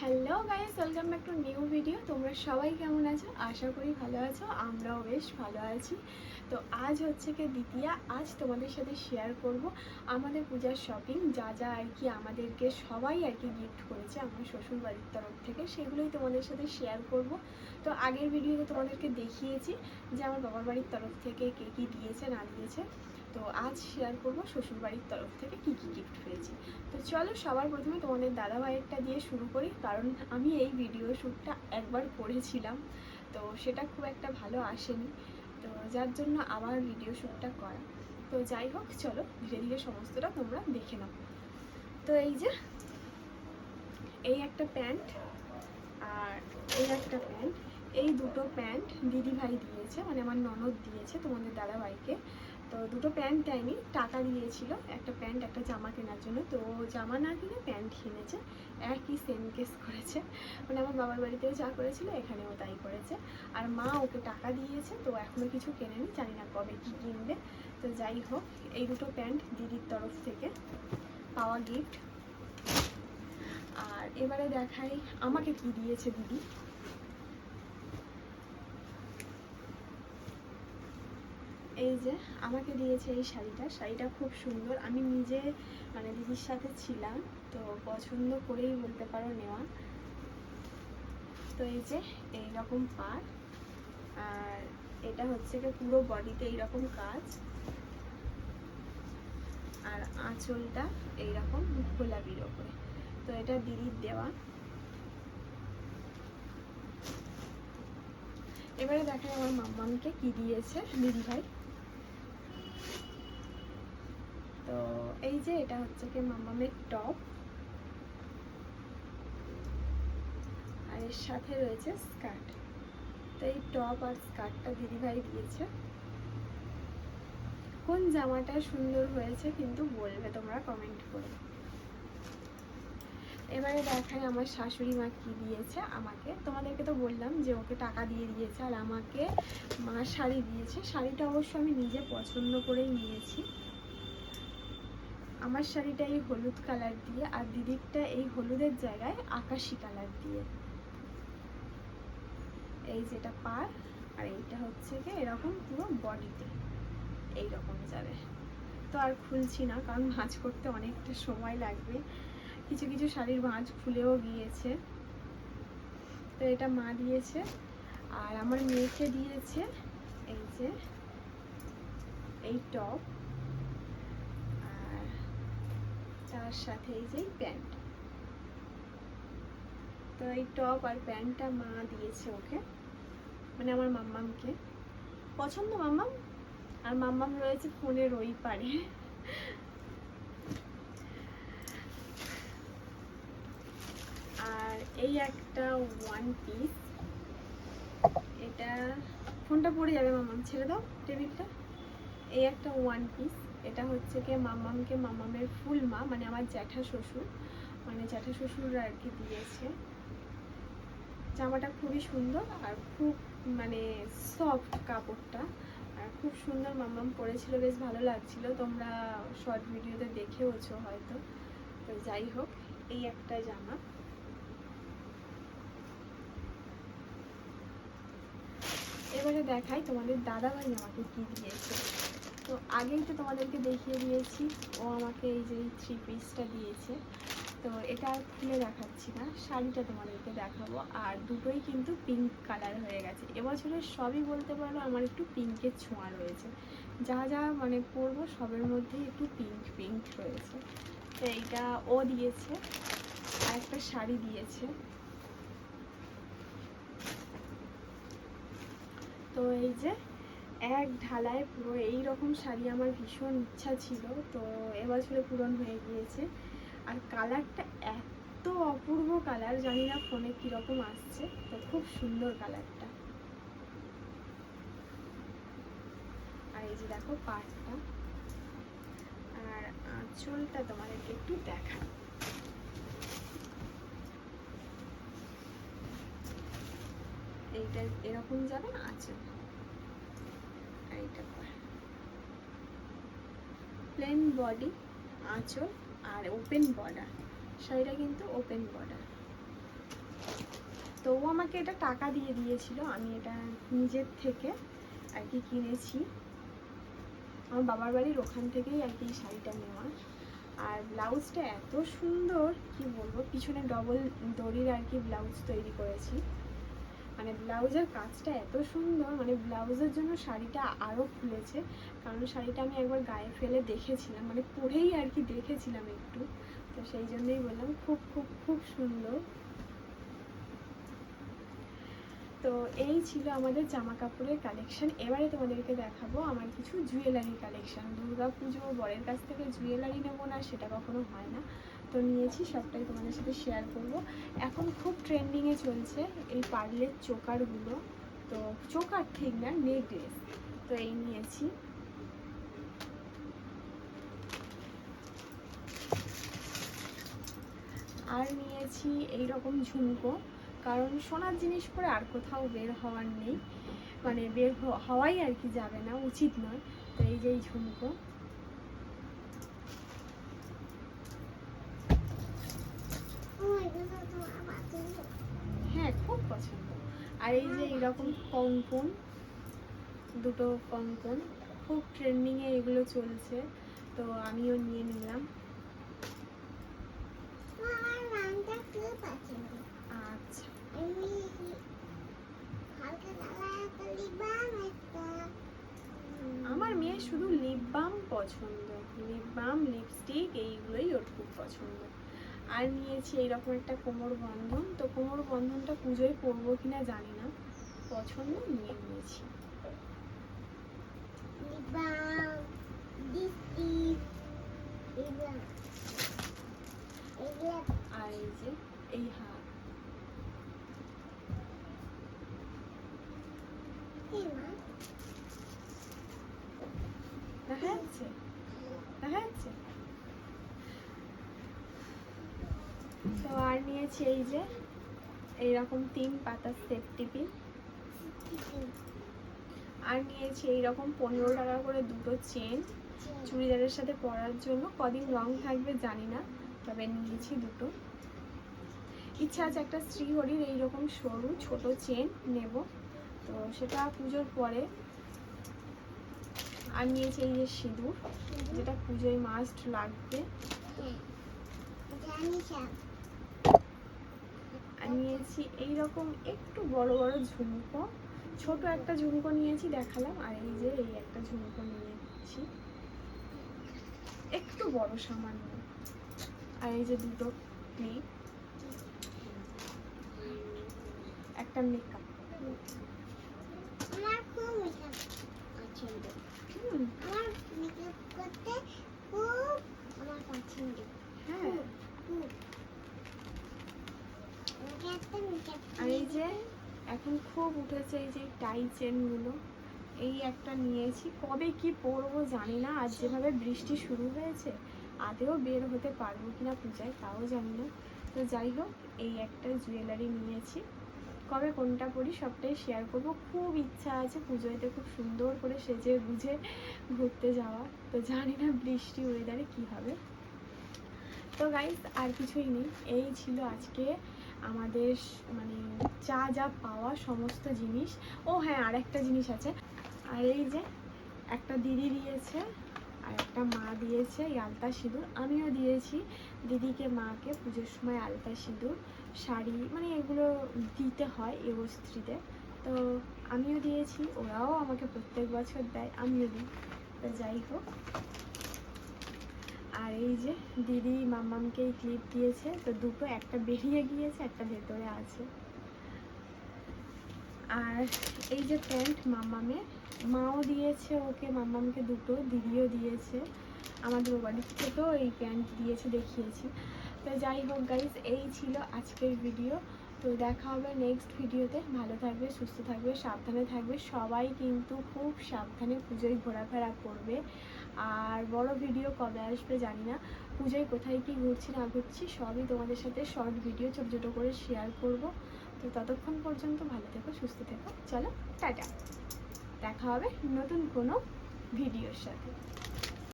Hello guys welcome back to new video তোমরা সবাই কেমন আছো? আশা করি ভালো আছো, আমরাও বেশ ভালো আছি। তো আজ হচ্ছে কি দ্বিতীয়া, আজ তোমাদের সাথে শেয়ার করব আমাদের পূজার শপিং যা যা আর কি আমাদেরকে সবাই আর কি গিফট করেছে আমার শ্বশুর বাড়ির তরফ থেকে, সেগুলোই তোমাদের সাথে শেয়ার করব। তো আগের ভিডিওতে তোমাদেরকে দেখিয়েছি যে আমার বাবার বাড়ির তরফ থেকে কে কী দিয়েছে, না দিয়েছে। তো আজ শেয়ার করব শ্বশুর বাড়ির তরফ থেকে কী কী গিফট পেয়েছি। তো চলো সবার প্রথমে তোমাদের দাদা ভাইয়েরটা দিয়ে শুরু করি, কারণ আমি এই ভিডিও শ্যুটটা একবার করেছিলাম, তো সেটা খুব একটা ভালো আসেনি। তো যার জন্য আবার ভিডিও শ্যুটটা করা। তো যাই হোক, চলো ধীরে ধীরে সমস্তটা তোমরা দেখে নাও। তো এই যে, এই একটা প্যান্ট আর এই একটা প্যান্ট, এই দুটো প্যান্ট দিদি ভাই দিয়েছে মানে আমার ননদ দিয়েছে তোমাদের দাদা ভাইকে তো দুটো প্যান্ট দেয়নি, টাকা দিয়েছিল, একটা প্যান্ট, একটা জামা কেনার জন্য। তো জামা না কিনে প্যান্ট কিনেছে, একই সেম কেস করেছে। মানে আমার বাবার বাড়িতেও যা করেছিল, এখানেও তাই করেছে। আর মা ওকে টাকা দিয়েছে, তো এখনও কিছু কেনেনি, জানি না কবে কী কিনবে। তো যাই হোক, এই দুটো প্যান্ট দিদির তরফ থেকে পাওয়া গিফট আর এবারে দেখাই, আমাকে কি দিয়েছে দিদি? এই যে আমাকে দিয়েছে এই শাড়িটা শাড়িটা খুব সুন্দর। আমি নিজে মানে দিদির সাথে ছিলাম, তো পছন্দ করেই বলতে পারো নেওয়া। তো এই যে এই রকম পার আর এটা হচ্ছে কি পুরো বডিতে এইরকম কাজ। আর আঁচলটা এইরকম গোলাপির ওপরে। তো এটা দিদির দেওয়া। এবারে দেখাই আমার মাম্মামকে কি দিয়েছে দিদি ভাই তো এই যে এটা হচ্ছে কি মাম্মামের টপ। আর এর সাথে রয়েছে স্কার্ট। তো এই টপ আর স্কার্টটা দিদিভাই দিয়েছে। কোন জামাটা সুন্দর হয়েছে কিন্তু বলবে তোমরা কমেন্ট করে। এবারে দেখাই আমার শাশুড়ি মা কি দিয়েছে আমাকে। তোমাদেরকে তো বললাম যে ওকে টাকা দিয়ে দিয়েছে আর আমাকে মা শাড়ি দিয়েছে। শাড়িটা অবশ্য আমি নিজে পছন্দ করেই নিয়েছি। আমার শাড়িটা এই হলুদ কালার দিয়ে আর দিদিরটা এই হলুদের জায়গায় আকাশি কালার দিয়ে। এই যেটা পার, আর এইটা হচ্ছে কি এরকম পুরো বডিতে। এইরকম যাবে। তো আর খুলছি না, কারণ ভাঁজ করতে অনেকটা সময় লাগবে। কিছু কিছু শাড়ির ভাঁজ খুলেও গিয়েছে। তো এটা মা দিয়েছে, আর আমার মেয়েকে দিয়েছে এই যে, এই টপ আর তার সাথে এই যে প্যান্ট। তো এই টপ আর প্যান্টটা মা দিয়েছে ওকে মানে আমার মাম্মামকে। পছন্দ মাম্মাম? আর মাম্মাম রয়েছে ফোনের ওই পারে। আর এই একটা ওয়ান পিস এটা, ফোনটা পড়ে যাবে মামাম ছেড়ে দাও টেবিলটা। এই একটা ওয়ান পিস এটা হচ্ছে কি মামামকে, মামামের ফুল মা মানে আমার জ্যাঠা শ্বশুর মানে জ্যাঠা শ্বশুর আর কি দিয়েছে। জামাটা খুবই সুন্দর আর খুব মানে সফট কাপড়টা। আর খুব সুন্দর মামাম পরেছিল, বেশ ভালো লাগছিল। তোমরা শর্ট ভিডিওতে দেখেওছো হয়তো। তো যাই হোক, এই একটা জামা। এবারে দেখাই তোমাদের দাদাভাই আমাকে কি দিয়েছে। তো আগেই তো তোমাদেরকে দেখিয়ে দিয়েছি। ও আমাকে এই যে থ্রি পিসটা দিয়েছে। তো এটা আর খুলে দেখাচ্ছি না। শাড়িটা তোমাদেরকে দেখাবো। আর দুটোই কিন্তু পিঙ্ক কালার হয়ে গেছে। এবছরের সবই বলতে পারো আমার একটু পিঙ্কের ছোঁয়া রয়েছে। যা যা মানে পরবো সবের মধ্যেই একটু পিঙ্ক পিঙ্ক রয়েছে। তো এইটা ও দিয়েছে। আর একটা শাড়ি দিয়েছে। তো এই যে এক ঢালায় পুরো এই রকম শাড়ি আমার ভীষণ ইচ্ছা ছিল, তো এবছরে পূরণ হয়ে গিয়েছে। আর কালারটা এত অপূর্ব কালার, জানি না ফোনে কীরকম আসছে, তো খুব সুন্দর কালারটা। আর এই যে দেখো পাটটা আর আঁচলটা তোমাদেরকে একটু দেখা এইটা এরকম যাবে আঁচল। প্লেন বডি আঁচল আর ওপেন বর্ডার শাড়িটা কিন্তু ওপেন বর্ডার তো ও আমাকে এটা টাকা দিয়ে দিয়েছিল, আমি এটা নিজের থেকে আর কি কিনেছি। আমার বাবার বাড়ির ওখান থেকেই আর কি শাড়িটা নেওয়া আর ব্লাউজটা এত সুন্দর, কি বলব, পিছনে ডবল দড়ির আর কি ব্লাউজ তৈরি করেছি। মানে ব্লাউজের কাজটা এত সুন্দর মানে ব্লাউজের জন্য শাড়িটা আরও খুলেছে। কারণ শাড়িটা আমি একবার গায়ে ফেলে দেখেছিলাম মানে পরেই আর কি দেখেছিলাম একটু। তো সেই জন্যই বললাম, খুব খুব খুব সুন্দর। তো এই ছিল আমাদের জামা কাপড়ের কালেকশন এবারে তোমাদেরকে দেখাবো আমার কিছু জুয়েলারি কালেকশন দুর্গা পুজো বরের কাছ থেকে জুয়েলারি নেব না, সেটা কখনো হয় না। তো নিয়েছি, সবটাই তোমাদের সাথে শেয়ার করব। এখন খুব ট্রেন্ডিংয়ে চলছে এই পার্লের চোকারগুলো। তো চোকার ঠিক না, নেকলেস। তো এই নিয়েছি। আর নিয়েছি এই রকম ঝুমকো, কারণ সোনার জিনিস পরে আর কোথাও বের হওয়ার নেই। মানে বের হওয়াই আর কি যাবে না, উচিত নয়। তো এই যে এই ঝুমকো হ্যাঁ খুব পছন্দ আর এই যে এইরকম কঙ্কন দুটো কঙ্কন খুব ট্রেন্ডিংয়ে এগুলো চলছে তো আমিও নিয়ে নিলাম। আচ্ছা। আমার মেয়ে শুধু লিপ বাম পছন্দ। লিপ বাম লিপস্টিক এইগুলোই ওর খুব পছন্দ। আর নিয়েছি এইরকম একটা কোমর বন্ধন। তো কোমর বন্ধনটা পুজোয় পরবো কিনা জানি পছন্দ নিয়ে নিয়েছি। দেখা যাচ্ছে? দেখা তো আর নিয়েছি এই যে, এইরকম তিন পাতা সেফটি পিন। আর নিয়েছি এইরকম পনেরো টাকা করে দুটো চেন। চুড়িদারের সাথে পরার জন্য কদিন রং থাকবে জানি না, তবে নিয়েছি দুটো। ইচ্ছা আছে একটা শ্রীহরির এইরকম সরু ছোট চেন নেব। তো সেটা পুজোর পরে। আর নিয়েছি এই যে সিঁদুর, যেটা পুজোয় মাস্ট লাগবে। আর নিয়েছি এইরকম একটু বড় বড় ঝুমকো। ছোট একটা ঝুমকো নিয়েছি দেখালাম। আর এই যে এই একটা ঝুমকো নিয়েছি। একটু বড় সামান্য। আর এই যে দুটো ক্লিপ একটা মেকআপ আমার খুব মেকআপ পছন্দ। আমার মেকআপ করতে খুব আমার পছন্দ। হ্যাঁ। আর এই যে এখন খুব উঠেছে এই যে টাই চেনগুলো। এই একটা নিয়েছি। কবে কি পরবো জানি না। আর যেভাবে বৃষ্টি শুরু হয়েছে, আদেও বের হতে পারব কিনা পূজায় তাও জানি না। তো যাই হোক, এই একটা জুয়েলারি নিয়েছি। কবে কোনটা পরি সবটাই শেয়ার করব। খুব ইচ্ছা আছে পুজোতে খুব সুন্দর করে সেজে বুঝে ঘুরতে যাওয়া। তো জানি না বৃষ্টি ওয়েদারে কি হবে। তো গাইস আর কিছুই নেই। এই ছিল আজকে আমাদের মানে যা যা পাওয়া সমস্ত জিনিস। ও হ্যাঁ আর একটা জিনিস আছে। আর এই যে একটা দিদি দিয়েছে, আর একটা মা দিয়েছে এই আলতা সিঁদুর। আমিও দিয়েছি। দিদিকে মাকে পুজোর সময় আলতা সিঁদুর, শাড়ি মানে এগুলো দিতে হয় এবস্ত্রীতে তো আমিও দিয়েছি, ওরাও আমাকে প্রত্যেক বছর দেয়, আমিও দিই। তো যাই হোক। আর এই যে দিদি মাম্মামকে এই ক্লিপ দিয়েছে, তো দুটো একটা বেরিয়ে গিয়েছে, একটা ভেতরে আছে। আর এই যে প্যান্ট মাম্মামের, মাও দিয়েছে ওকে, মাম্মামকে দুটো, দিদিও দিয়েছে। আমাদের বাড়ির থেকেও এই প্যান্ট দিয়েছে, দেখিয়েছি। তো যাই হোক গাইজ এই ছিল আজকের ভিডিও তো দেখা হবে নেক্সট ভিডিওতে ভালো থাকবে, সুস্থ থাকবে, সাবধানে থাকবে। সবাই কিন্তু খুব সাবধানে পুজোয় ঘোরাফেরা করবে। আর বড় ভিডিও কবে আসবে জানি না। পুজোয় কোথায় কি ঘুরছি না ঘুরছি সবই তোমাদের সাথে শর্ট ভিডিও ছোট ছোটো করে শেয়ার করব। তো ততক্ষণ পর্যন্ত ভালো থেকো, সুস্থ থেকো। চলো, টাটা। দেখা হবে নতুন কোনো ভিডিওর সাথে।